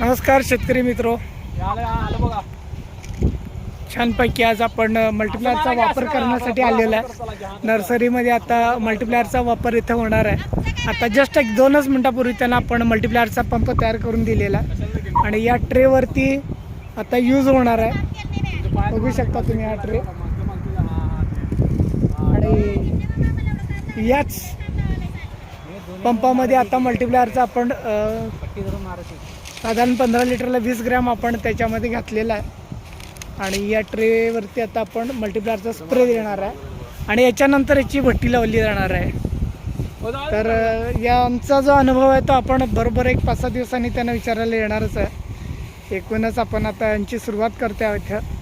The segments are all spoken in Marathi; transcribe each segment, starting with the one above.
नमस्कार शेतकरी मित्रो. छानपैकी आज आपण मल्टीप्लायरचा वापर करण्यासाठी आलेला आहे. नर्सरीमध्ये आता मल्टीप्लायरचा वापर इथं होणार आहे. आता जस्ट एक दोनच मिनटापूर्वी त्यांना आपण मल्टीप्लायरचा पंप तयार करून दिलेला आहे. आणि या ट्रेवरती आता यूज होणार आहे. बघू शकता तुम्ही हा ट्रे आणि याच पंपामध्ये आता मल्टीप्लायरचा आपण साधारण पंधरा लिटरला वीस ग्रॅम आपण त्याच्यामध्ये घातलेला आहे. आणि या ट्रेवरती आता आपण मल्टीप्लायरचा स्प्रे देणार आहे. आणि याच्यानंतर याची भट्टी लावली जाणार आहे. तर यांचा जो अनुभव आहे तो आपण बरोबर एक पाच सहा दिवसांनी त्यांना विचारायला येणारच आहे. एकूणच आपण आता यांची सुरुवात करते आहोत इथं.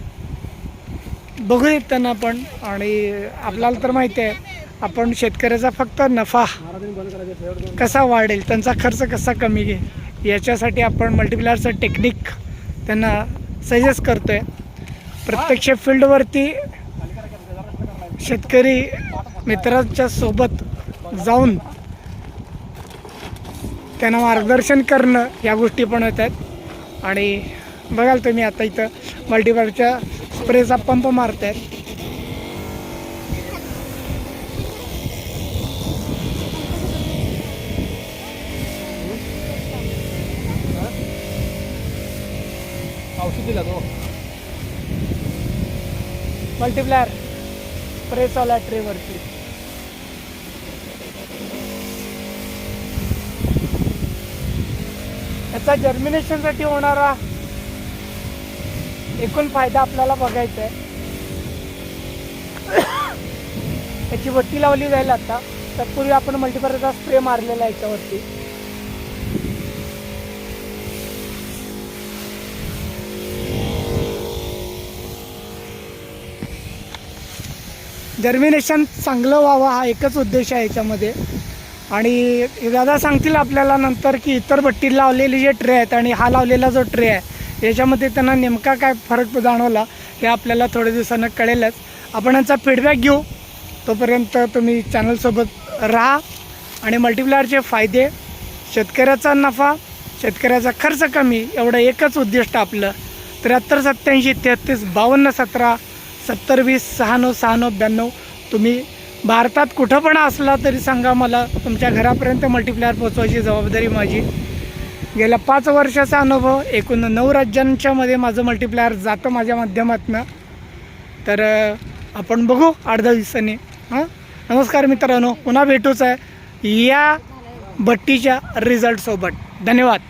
बघूयात त्यांना आपण. आणि आपल्याला तर माहिती आहे आपण शेतकऱ्याचा फक्त नफा कसा वाढेल त्यांचा खर्च कसा कमी घेईल? याच्यासाठी आपण मल्टीप्लायरचं टेक्निक त्यांना सजेस्ट करतो आहे प्रत्यक्ष फील्डवरती शेतकरी मित्रांच्या सोबत जाऊन त्यांना मार्गदर्शन करणं या गोष्टी पण होत आहेत. आणि बघाल तुम्ही आता इथं मल्टीप्लायरच्या स्प्रेचा पंप मारत आहेत औषध दिला तो मल्टीप्लायर आला ट्रेवरती याचा जर्मिनेशनसाठी होणारा एकूण फायदा आपल्याला बघायचा आहे. त्याची वट्टी लावली जाईल आता. तत्पूर्वी आपण मल्टीप्लायरचा स्प्रे मारलेला आहे याच्यावरती. जर्मिनेशन चांगलं व्हावं हा एकच उद्देश आहे याच्यामध्ये. आणि दादा सांगतील आपल्याला नंतर की इतर भट्टीत लावलेले जे ट्रे आहेत आणि हा लावलेला जो ट्रे आहे याच्यामध्ये त्यांना नेमका काय फरक जाणवला हे आपल्याला थोड्या दिवसानं कळेलच. आपण यांचा फीडबॅक घेऊ. तोपर्यंत तुम्ही चॅनलसोबत राहा आणि मल्टिप्लायरचे फायदे शेतकऱ्याचा नफा शेतकऱ्याचा खर्च कमी एवढं एकच उद्दिष्ट आपलं. त्र्याहत्तर सत्त्याऐंशी तेहतीस बावन्न सतरा सत्तर वीस सहा नऊ सहा नऊ ब्याण्णव. तुम्ही भारतात कुठं पण असला तरी सांगा मला तुमच्या घरापर्यंत मल्टीप्लेअर पोचवायची जबाबदारी माझी. गेल्या पाच वर्षाचा अनुभव एकूण नऊ राज्यांच्यामध्ये माझं मल्टीप्लायर जातं माझ्या माध्यमातनं. तर आपण बघू आठ दहा दिवसांनी. हां? नमस्कार मित्रांनो पुन्हा भेटूच आहे या भट्टीच्या रिझल्टसोबत धन्यवाद.